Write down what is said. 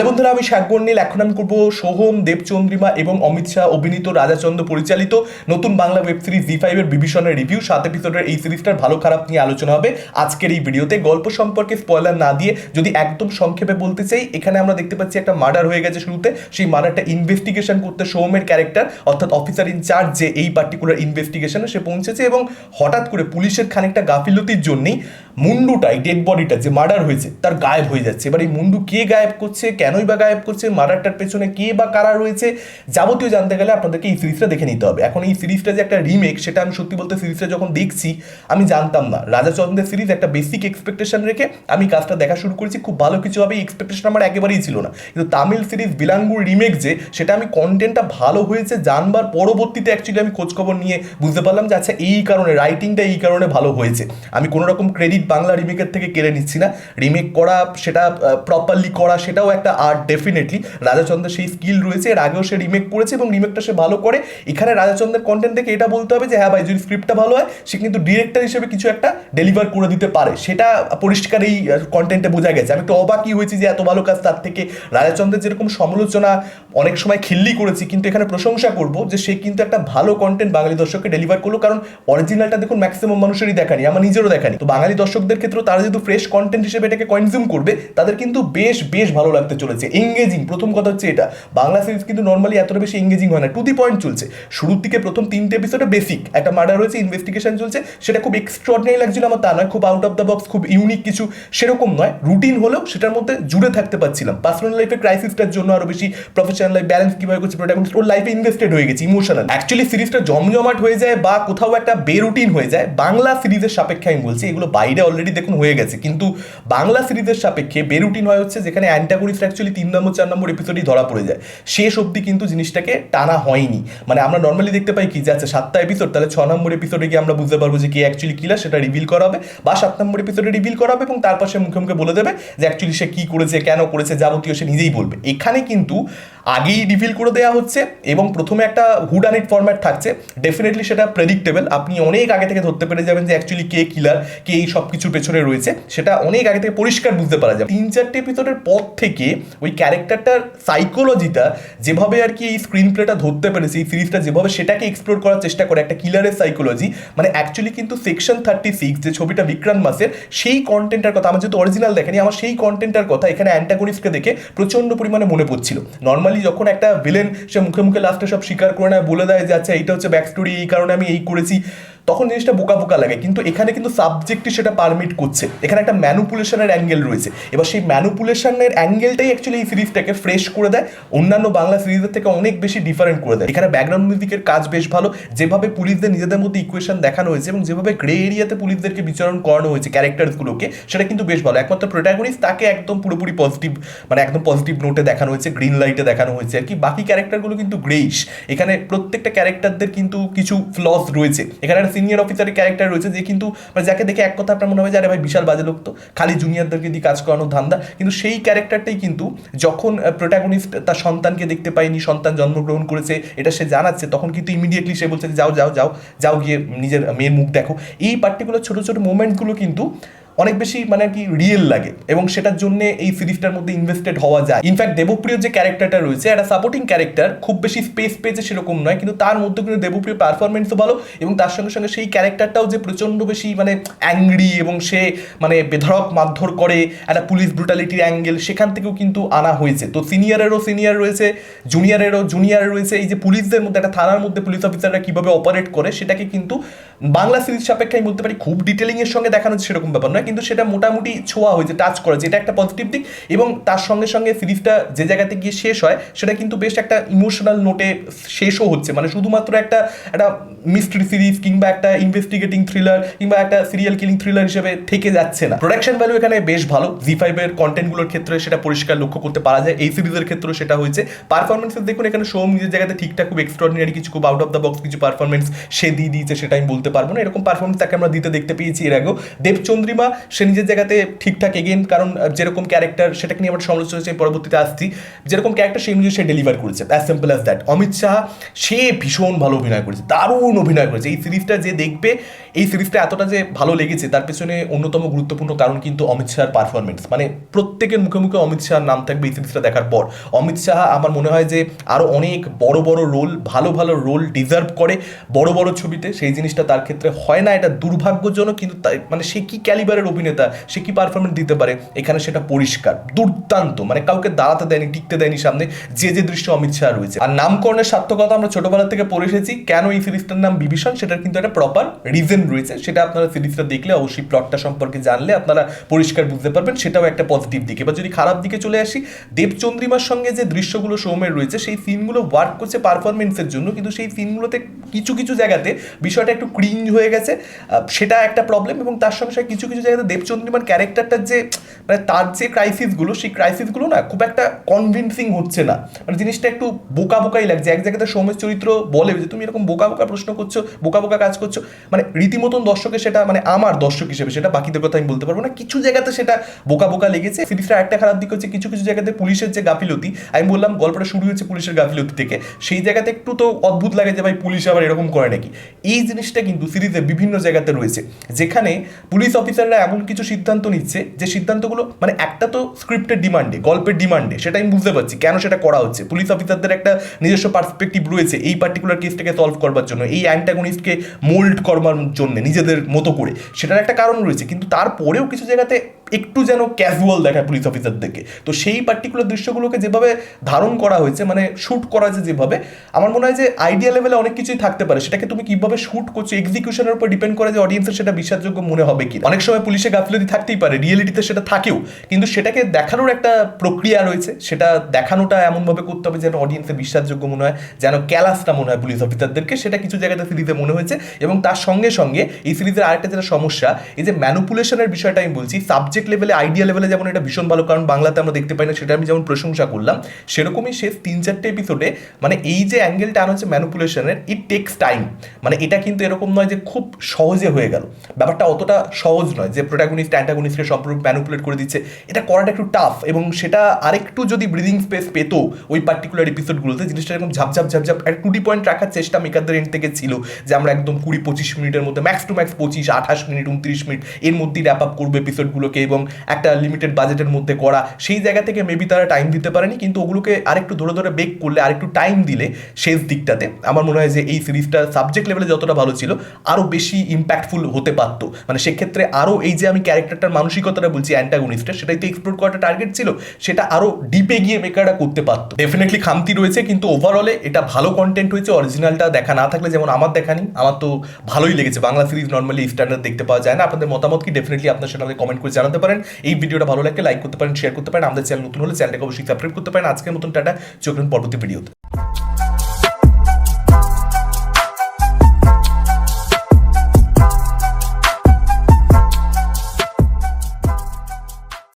Hello বন্ধুরা, আমি শাকবর নীল এখন আমি করব সোহম, দেবচন্দ্রিমা এবং অমিত শাহ অভিনীত রাজাচন্দ্র পরিচালিত নতুন বাংলা ওয়েব সিরিজ জি ফাইভের বিভীষণের রিভিউ সাত এপিসোডের এই সিরিজটার ভালো খারাপ নিয়ে আলোচনা হবে আজকের এই ভিডিওতে গল্প সম্পর্কে স্পয়লার না দিয়ে যদি একদম সংক্ষেপে বলতে চাই, এখানে আমরা দেখতে পাচ্ছি একটা মার্ডার হয়ে গেছে শুরুতে। সেই মার্ডারটা ইনভেস্টিগেশন করতে সোহমের ক্যারেক্টার অর্থাৎ অফিসার ইনচার্জ যে এই পার্টিকুলার ইনভেস্টিগেশনে সে পৌঁছেছে এবং হঠাৎ করে পুলিশের খানিকটা গাফিলতির জন্যই মুন্ডুটাই ডেড বডিটা যে মার্ডার হয়েছে, তার গায়েব হয়ে যাচ্ছে। এবার এই মুন্ডু কে গায়েব করছে কেনই বা গায়েব করছে মার্ডারটার পেছনে কে বা কারা রয়েছে, যাবতীয় জানতে গেলে আপনাদেরকে এই সিরিজটা দেখে নিতে হবে। এখন এই সিরিজটা যে একটা রিমেক সেটা আমি সত্যি বলতে সিরিজটা যখন দেখছি, আমি জানতাম না। রাজা চন্দ্রের সিরিজ একটা বেসিক এক্সপেকটেশন রেখে আমি কাজটা দেখা শুরু করেছি, খুব ভালো কিছু হবে এক্সপেকটেশন আমার একেবারেই ছিল না। কিন্তু তামিল সিরিজ বিলাঙ্গুর রিমেক যে, সেটা আমি কন্টেন্টটা ভালো হয়েছে, জানবার পরবর্তীতে অ্যাকচুয়ালি আমি খোঁজখবর নিয়ে বুঝতে পারলাম যে আচ্ছা এই কারণে রাইটিংটা এই কারণে ভালো হয়েছে। আমি কোনো রকম ক্রেডিট বাংলা রিমেকের থেকে কেড়ে নিচ্ছি না। রিমেক করা, সেটা প্রপারলি করা, সেটাও একটা আর্ট ডেফিনেটলি রাজাচন্দ্রের সেই স্কিল রয়েছে, এর আগেও সে রিমেক করেছে এবং রিমেকটা সে ভালো করে। এখানে রাজাচন্দ্রের কন্টেন্ট থেকে এটা বলতে হবে যে হ্যাঁ ভাই, যদি স্ক্রিপ্টটা ভালো হয়, সে কিন্তু ডিরেক্টর হিসেবে কিছু একটা ডেলিভার করে দিতে পারে। সেটা পরিষ্কার এই কন্টেন্টে বোঝা গেছে। আমি তো অবাকই হয়েছি যে, এত ভালো কাজ তার থেকে। রাজাচন্দ্রের যেরকম সমালোচনা অনেক সময় খিল্লি করেছি, কিন্তু এখানে প্রশংসা করব যে, সে কিন্তু একটা ভালো কন্টেন্ট বাঙালি দর্শককে ডেলিভার করল। কারণ অরিজিনালটা দেখুন ম্যাক্সিমাম মানুষেরই দেখানি আমার নিজেরও দেখানি তো বাঙালি দর্শকদের ক্ষেত্রে তারা যেহেতু ফ্রেশ কন্টেন্ট হিসেবে এটাকে কনজিউম করবে, তাদের কিন্তু বেশ বেশ ভালো লাগতে চলেছে। এঙ্গেজিং প্রথম কথা হচ্ছে এটা। বাংলা সিরিজ কিন্তু নর্মালি এতটা বেশি এঙ্গেজিং হয় না। টু দি পয়েন্ট চলছে। শুরুর দিকে প্রথম তিনটে এপিসোডে বেসিক একটা মার্ডার হয়েছে ইনভেস্টিগেশন চলছে। সেটা খুব এক্সট্রাঅর্ডিনারি লাগছিল আমার, তা নয়, খুব আউট অফ দ্য বক্স খুব ইউনিক কিছু। সেরকম নয়। রুটিন হলেও সেটার মধ্যে জুড়ে থাকতে পারছিলাম। পার্সোনাল লাইফে ক্রাইসিসটার জন্য আরও বেশি প্রফেশনাল লাইফ ব্যালেন্স কীভাবে করছে প্রোটাগনিস্ট ওর লাইফে ইনভেস্টেড হয়ে গেছে ইমোশনাল অ্যাকচুয়ালি সিরিজটা জমজমাট হয়ে যায় বা কোথাও একটা বেরুটিন হয়ে যায়। বাংলা সিরিজের সাপেক্ষে আমি বলছি, এগুলো বাইরে অলরেডি দেখুন হয়ে গেছে। কিন্তু বাংলা সিরিজের সাপেক্ষে বেরুটিন হয় হচ্ছে যেখানে অ্যান্টাগনিস্ট অ্যাকচুয়ালি তিন নম্বর, চার নম্বর এপিসোডই ধরা পড়ে যায়। শেষ অবধি কিন্তু জিনিসটাকে টানা হয়নি। মানে আমরা নর্মালি দেখতে পাই কি যে আচ্ছা সাতটা এপিসোড তাহলে ছ নম্বর এপিসোডে গিয়ে আমরা বুঝতে পারব যে কে অ্যাকচুয়ালি কিলার সেটা রিভিল করা হবে। বা সাত নম্বর এপিসোডে রিভিল করা হবে এবং তারপর সে মুখে মুখে বলে দেবে যে অ্যাকচুয়ালি সে কী করেছে, কেন করেছে, যাবতীয় সে নিজেই বলবে। এখানে কিন্তু আগেই রিভিল করে দেওয়া হচ্ছে এবং প্রথমে একটা হুডানিট ফরম্যাট থাকছে। ডেফিনেটলি সেটা প্রেডিক্টেবল আপনি অনেক আগে থেকে ধরতে পেরে যাবেন যে অ্যাকচুয়ালি কে কিলার কে এই সব কিছুর পেছনে রয়েছে। সেটা অনেক আগে থেকে পরিষ্কার বুঝতে পারা যাবে তিন চারটে এপিসোডের পর থেকে ওই ক্যারেক্টারটার সাইকোলজিটা যেভাবে আর কি এই স্ক্রিন প্লেটা ধরতে পেরেছে, এই সিরিজটা যেভাবে সেটাকে এক্সপ্লোর করার চেষ্টা করে, একটা কিলারের সাইকোলজি মানে অ্যাকচুয়ালি কিন্তু সেকশন থার্টি সিক্স যে ছবিটা বিক্রান্ত মাসের, সেই কন্টেন্টটার কথা, আমার যেহেতু অরিজিনাল দেখেনি, আমার সেই কন্টেন্টটার কথা এখানে অ্যান্টাগনিস্টকে দেখে প্রচণ্ড পরিমাণে মনে পড়ছিল। নর্মালি যখন একটা ভিলেন সে মুখে মুখে লাস্টে সব স্বীকার করে নেয়, বলে দেয় যে আচ্ছা এইটা হচ্ছে ব্যাক স্টোরি এই কারণে আমি এই করেছি। তখন জিনিসটা বোকা বোকা লাগে। কিন্তু এখানে কিন্তু সাবজেক্টই সেটা পারমিট করছে। এখানে একটা ম্যানুপুলেশনের অ্যাঙ্গেল রয়েছে। এবার সেই ম্যানুপুলেশনের অ্যাঙ্গেলটাই অ্যাকচুয়ালি এই সিরিজটাকে ফ্রেশ করে দেয়। অন্যান্য বাংলা সিরিজের থেকে অনেক বেশি ডিফারেন্ট করে দেয়। এখানে ব্যাকগ্রাউন্ড মিউজিকের কাজ বেশ ভালো। যেভাবে পুলিশদের নিজেদের মধ্যে ইকুয়েশন দেখানো হয়েছে এবং যেভাবে গ্রে এরিয়াতে পুলিশদেরকে বিচরণ করানো হয়েছে ক্যারেক্টারসগুলোকে সেটা কিন্তু বেশ ভালো। একমাত্র প্রোটাগনিস্ট তাকে একদম পুরোপুরি পজিটিভ মানে একদম পজিটিভ নোটে দেখানো হয়েছে গ্রিন লাইটে দেখানো হয়েছে আর কি। বাকি ক্যারেক্টারগুলো কিন্তু গ্রেইশ এখানে প্রত্যেকটা ক্যারেক্টারদের কিন্তু কিছু ফ্লস রয়েছে। এখানে একটা সিনিয়র অফিসারের ক্যারেক্টার রয়েছে যে কিন্তু মানে যাকে দেখে এক কথা আপনার মনে হবে যে, আরে ভাই, বিশাল বাজে লোক তো। খালি জুনিয়রদেরকে দিয়ে কাজ করানোর ধান্দা। কিন্তু সেই ক্যারেক্টারটাই কিন্তু যখন প্রোটাগনিস্ট তার সন্তানকে দেখতে পায়নি, সন্তান জন্মগ্রহণ করেছে, এটা সে জানাচ্ছে, তখন কিন্তু ইমিডিয়েটলি সে বলছে যে, যাও যাও যাও যাও গিয়ে নিজের মেয়ের মুখ দেখো। এই পার্টিকুলার ছোটো ছোটো মোমেন্টগুলো কিন্তু অনেক বেশি মানে আর কি রিয়েল লাগে এবং সেটার জন্য এই সিরিজটার মধ্যে ইনভেস্টেড হওয়া যায়। ইনফ্যাক্ট দেবপ্রিয় যে ক্যারেক্টারটা রয়েছে একটা সাপোর্টিং ক্যারেক্টার খুব বেশি স্পেস পেয়েছে সেরকম নয়, কিন্তু তার মধ্যে কিন্তু দেবপ্রিয় পারফরমেন্সও ভালো এবং তার সঙ্গে সঙ্গে সেই ক্যারেক্টারটাও যে প্রচণ্ড বেশি মানে অ্যাংরি এবং সে মানে বেধড়ক মারধর করে একটা পুলিশ ব্রুটালিটির অ্যাঙ্গেল সেখান থেকেও কিন্তু আনা হয়েছে। তো সিনিয়রেরও সিনিয়র রয়েছে জুনিয়রেরও জুনিয়র রয়েছে। এই যে পুলিশদের মধ্যে, একটা থানার মধ্যে পুলিশ অফিসাররা কীভাবে অপারেট করে, সেটাকে কিন্তু বাংলা সিরিজ সাপেক্ষে আমি বলতে পারি খুব ডিটেলিংয়ের সঙ্গে দেখানো সেরকম ব্যাপার নয় কিন্তু সেটা মোটামুটি ছোঁয়া হয়েছে টাচ করা, যেটা একটা পজিটিভ দিক এবং তার সঙ্গে সঙ্গে সিরিজটা যে জায়গাতে গিয়ে শেষ হয়, সেটা কিন্তু বেশ একটা ইমোশনাল নোটে শেষও হচ্ছে। মানে শুধুমাত্র একটা একটা মিস্ট্রি সিরিজ কিংবা একটা ইনভেস্টিগেটিং থ্রিলার কিংবা একটা সিরিয়াল কিলিং থ্রিলার হিসেবে থেকে যাচ্ছে না। প্রোডাকশন ভ্যালু এখানে বেশ ভালো। জি ফাইভের কন্টেন্টগুলোর ক্ষেত্রে সেটা পরিষ্কার লক্ষ্য করতে পারা যায়। এই সিরিজের ক্ষেত্রেও সেটা হয়েছে। পারফরমেন্সেস দেখুন, এখানে সোম নিজের জায়গাতে ঠিকঠাক, খুব এক্সট্রাঅর্ডিনারি কিছু, খুব আউট অফ দ্য বক্স কিছু পারফরমেন্স সে দিয়ে দিয়েছে, সেটা আমি বলতে পারব না। এরকম পারফরমেন্স তাকে আমরা দিতে দেখতে পেয়েছি এর আগেও। দেবচন্দ্রিমা সে নিজের জায়গাতে ঠিকঠাক এগেন কারণ যেরকম ক্যারেক্টার সেটাকে নিয়ে আমার সমালোচনা হচ্ছে পরবর্তীতে আসছি। যেরকম ক্যারেক্টার সেই অনুযায়ী সে ডেলিভার করেছে as simple as that Amit Shah, সে ভীষণ ভালো অভিনয় করেছে, দারুণ অভিনয় করেছে। এই সিরিজটা যে দেখবে, এই সিরিজটা এতটা যে ভালো লেগেছে, তার পেছনে অন্যতম গুরুত্বপূর্ণ কারণ কিন্তু অমিত শাহর পারফরমেন্স মানে প্রত্যেকের মুখে মুখে অমিত শাহর নাম থাকবে এই সিরিজটা দেখার পর। অমিত শাহ আমার মনে হয় যে আরও অনেক বড় বড় রোল ভালো ভালো রোল ডিজার্ভ করে বড় বড় ছবিতে। সেই জিনিসটা তার ক্ষেত্রে হয় না, এটা দুর্ভাগ্যজনক, কিন্তু মানে সে কি ক্যালিবারের অভিনেতা, সে কি পারফরমেন্স দিতে পারে? এখানে সেটা পরিষ্কার, দুর্দান্ত মানে কাউকে দাঁড়াতে দেয়নি, টিকতে দেয়নি সামনে, যে যে দৃশ্য অমিত শাহ রয়েছে। আর নামকরণের সার্থকতা আমরা ছোটবেলা থেকে পড়ে এসেছি, কেন এই সিরিজটার নাম বিভীষণ, সেটার কিন্তু একটা প্রপার রিজন রয়েছে, সেটা আপনারা সিরিজটা দেখলে অবশ্যই প্লটটা সম্পর্কে জানলে আপনারা পরিষ্কার বুঝতে পারবেন, সেটাও একটা পজিটিভ দিক। এবার যদি খারাপ দিকে চলে আসি, দেবচন্দ্রিমার সঙ্গে যে দৃশ্যগুলো সৌমের রয়েছে, সেই সিনগুলো ওয়ার্ক করছে পারফরমেন্সের জন্য, কিন্তু সেই সিনগুলোতে কিছু কিছু জায়গাতে বিষয়টা একটু ক্রিঞ্জ হয়ে গেছে সেটা একটা প্রবলেম এবং তার সঙ্গে কিছু কিছু জায়গাতে দেবচন্দ্রিমার ক্যারেক্টারটার যে মানে তার যে ক্রাইসিসগুলো সেই ক্রাইসিসগুলো না খুব একটা কনভিনসিং হচ্ছে না। মানে জিনিসটা একটু বোকা বোকাই লাগছে। এক জায়গাতে সৌমের চরিত্র বলে যে, তুমি এরকম বোকা বোকা প্রশ্ন করছ, বোকা বোকা কাজ করছ। মানে রীতিমতন দর্শকের সেটা মানে আমার দর্শক হিসেবে সেটা বাকিদের কথা আমি বলতে পারব না। কিছু জায়গাতে সেটা বোকা বোকা লেগেছে। সিরিজটা একটা খারাপ দিক হচ্ছে, কিছু কিছু জায়গাতে পুলিশের যে গাফিলতি, আমি বললাম গল্পটা শুরু হয়েছে পুলিশের গাফিলতি থেকে। সেই জায়গাতে একটু তো অদ্ভুত লাগে যে, ভাই, পুলিশ আবার এরকম করে নাকি? এই জিনিসটা কিন্তু সিরিজের বিভিন্ন জায়গাতে রয়েছে। যেখানে পুলিশ অফিসাররা এমন কিছু সিদ্ধান্ত নিচ্ছে যে সিদ্ধান্তগুলো মানে একটা তো স্ক্রিপ্টের ডিমান্ডে গল্পের ডিমান্ডে সেটা আমি বুঝতে পারছি কেন সেটা করা হচ্ছে। পুলিশ অফিসারদের একটা নিজস্ব পার্সপেক্টিভ রয়েছে এই পার্টিকুলার কেসটাকে সলভ করবার জন্য, এই অ্যান্টাগনিস্টকে মোল্ড করবার জন্য নিজেদের মতো করে। সেটার একটা কারণ রয়েছে। কিন্তু তারপরেও কিছু জায়গাতে একটু যেন ক্যাজুয়াল দেখায় পুলিশ অফিসারদেরকে তো সেই পার্টিকুলার দৃশ্যগুলোকে যেভাবে ধারণ করা হয়েছে মানে শ্যুট করা হয়েছে যেভাবে, আমার মনে হয় যে আইডিয়া লেভেলে অনেক কিছুই থাকতে পারে। সেটাকে তুমি কীভাবে শ্যুট করছ এক্সিকিউশনের উপর ডিপেন্ড করে যে অডিয়েন্সের সেটা বিশ্বাসযোগ্য মনে হবে কি অনেক সময় পুলিশে গাফিলতি থাকতেই পারে রিয়েলিটিতে সেটা থাকেও। কিন্তু সেটাকে দেখানোর একটা প্রক্রিয়া রয়েছে, সেটা দেখানোটা এমনভাবে করতে হবে যেন অডিয়েন্সের বিশ্বাসযোগ্য মনে হয়, যেন ক্যালাসটা মনে হয় পুলিশ অফিসারদেরকে সেটা কিছু জায়গাতে সিরিজে মনে হয়েছে এবং তার সঙ্গে সঙ্গে এই সিরিজের আরেকটা যেটা সমস্যা, এই যে ম্যানুপুলেশনের বিষয়টা আমি বলছি সাবজেক্ট লেভেলে আইডিয়া লেভেলে যেমন এটা ভীষণ ভালো, কারণ বাংলাতে আমরা দেখতে পাই না, সেটা আমি যেমন প্রশংসা করলাম, সেরকমই শেষ তিন চারটে এপিসোডে মানে এই যে অ্যাঙ্গেলটা আনা হচ্ছে ম্যানুপুলেশনের ইট টেক্স টাইম মানে এটা কিন্তু এরকম নয় যে খুব সহজে হয়ে গেল। ব্যাপারটা অতটা সহজ নয় যে প্রোটাগনিস্ট অ্যান্টাগনিস্টকে সম্পূর্ণ ম্যানুপুলেট করে দিচ্ছে। এটা করাটা একটু টাফ এবং সেটা আরেকটু যদি ব্রিদিং স্পেস পেতো ওই পার্টিকুলার এপিসোডগুলোতে জিনিসটা এরকম ঝাপঝাপ ঝাপঝাপ একটা টুটি পয়েন্ট রাখার চেষ্টা মেকারদের এন্ড থেকে ছিল যে আমরা একদম কুড়ি পঁচিশ মিনিটের মধ্যে ম্যাক্স টু ম্যাক্স পঁচিশ, আঠাশ মিনিট, উনত্রিশ মিনিট এর মধ্যেই র্যাপ আপ করব এপিসোডগুলোকে এবং একটা লিমিটেড বাজেটের মধ্যে করা, সেই জায়গা থেকে মেবি তারা টাইম দিতে পারেনি, কিন্তু ওগুলোকে আরেকটু ধরে ধরে বেক করলে, আরেকটু টাইম দিলে শেষ দিকটাতে। আমার মনে হয় যে এই সিরিজটা সাবজেক্ট লেভেলে যতটা ভালো ছিল আরও বেশি ইম্প্যাক্টফুল হতে পারতো। মানে সেক্ষেত্রে আরও এই যে আমি ক্যারেক্টারটার মানসিকতাটা বলছি অ্যান্টাগনিস্টের সেটাই তো এক্সপ্লোর করাটা টার্গেট ছিল, সেটা আরও ডিপে গিয়ে মেকাররা করতে পারতো। ডেফিনেটলি খামতি রয়েছে, কিন্তু ওভারঅলে এটা ভালো কন্টেন্ট হয়েছে অরিজিনালটা দেখা না থাকলে যেমন আমার দেখা নেই, আমার তো ভালোই লেগেছে। বাংলা সিরিজ নর্মালি স্ট্যান্ডার্ড দেখতে পাওয়া যায় না। আপনাদের মতামত কি? ডেফিনেটলি আপনার সেটা কমেন্ট করে জানাতে পারেন। এই ভিডিওটা ভালো লাগলে লাইক করতে পারেন শেয়ার করতে পারেন। আমাদের চ্যানেল নতুন হলে চ্যানেলটাকে অবশ্যই সাবস্ক্রাইব করতে পারেন। আজকের মতন টাটা, চোখ পরবর্তী ভিডিওতে